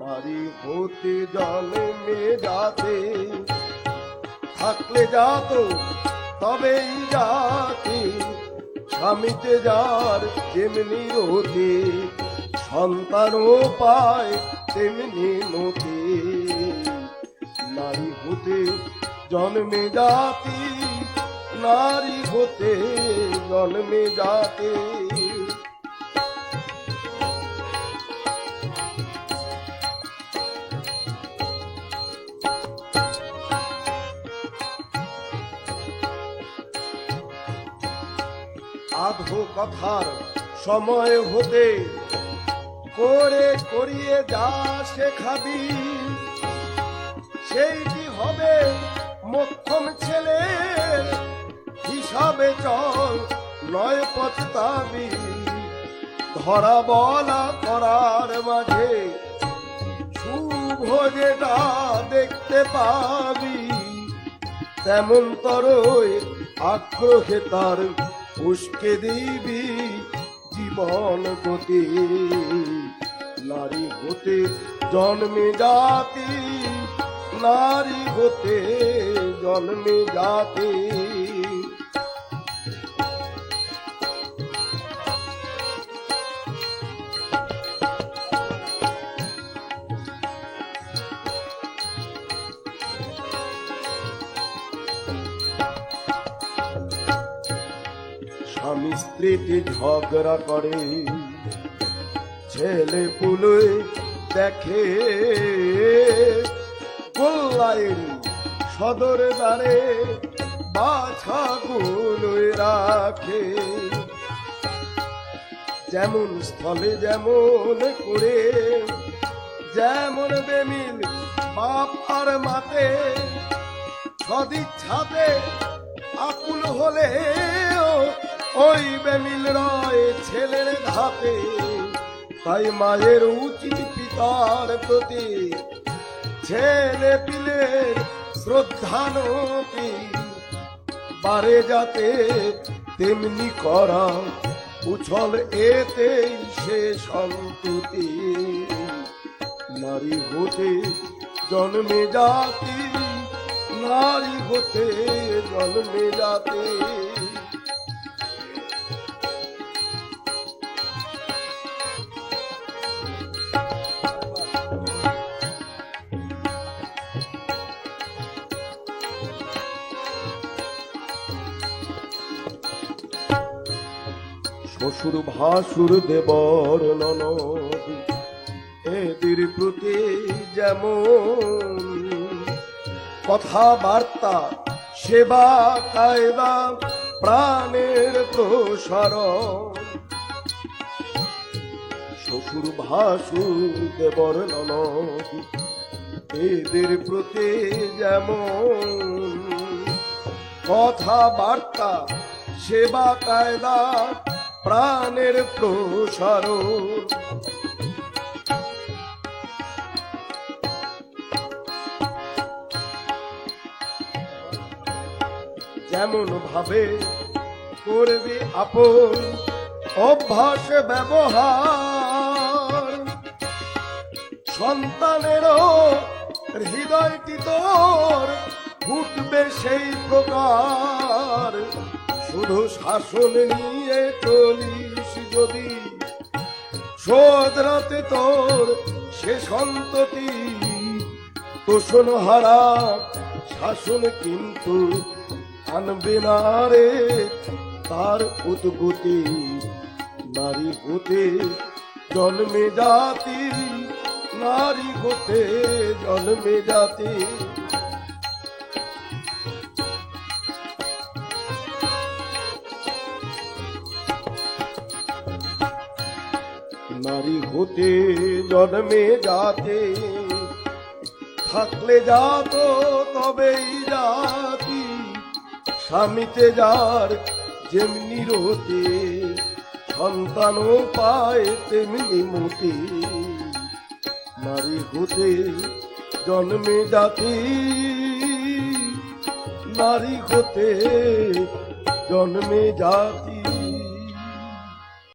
নারী হতে জন্মে যাতে থাকলে যাত, তবেই জাতি স্বামীতে যার যেমনি রতি সন্তানও পায় তেমনি মতি। নারী হতে জন্মে জাতি, নারী হতে জন্মে জাতি। আধো কথার সময় হতে। করে করিয়ে যা শেখাবি, সেইটি হবে মক্ষম ছেলে। হিসাবে চল, নয় পচতাবি। ধরা বলা করার মাঝে শুভ যেটা দেখতে পাবি। তেমন তরই আগ্রহে তার উস্কে দিবি জীবন গতি। নারী হতে জন্মে জাতি নারী হতে জন্মে জাতি। স্বামী স্ত্রীটি ঝগড়া করে। ছেলে পুলে দেখে গোল্লাইন সদর দ্বারে বাছা গুলোয় রাখে। যেমন স্থলে যেমন করে যেমন বেমিল বাপ আর মাতে, সদিচ্ছাতে আকুল হলে ওই বেমিল রয় ছেলের ধাপে, তাই মায়ের উচিত পিতার প্রতি ছেলে পিলের শ্রদ্ধানতি বারে যাতে তেমনি করা উছল এতেই সে সন্ততি। নারী হতে জন্মে জাতি, নারী হতে জন্মে জাতি। শ্বশুর ভাসুর দেবর ননদ এদের প্রতি যেমন কথাবার্তা, সেবা কায়দা, প্রাণের প্রসারণ। শ্বশুর ভাসুর দেবর ননদ এদের প্রতি যেমন কথাবার্তা, সেবা কায়দা প্রাণের প্রসারণ। যেমন ভাবে করবে আপন অভ্যাস ব্যবহার সন্তানেরও হৃদয়টি তোর ফুটবে সেই প্রকার। শুধু শাসন নিয়ে চলিস যদি। শোধরাতে তোর সে সন্ততি তোষণ হারা, শাসন কিন্তু আনবে না রে। তার উদ্গতি নারী হতে, জন্মে জাতি, নারী হতে, জন্মে জাতি। নারী হতে, জন্মে যাতে, থাকলে যাত তবেই জাতি, স্বামীতে যার যেমনি রতে সন্তানও পায় তেমনি মতি নারী হতে, জন্মে জাতি নারী হতে, জন্মে জাতি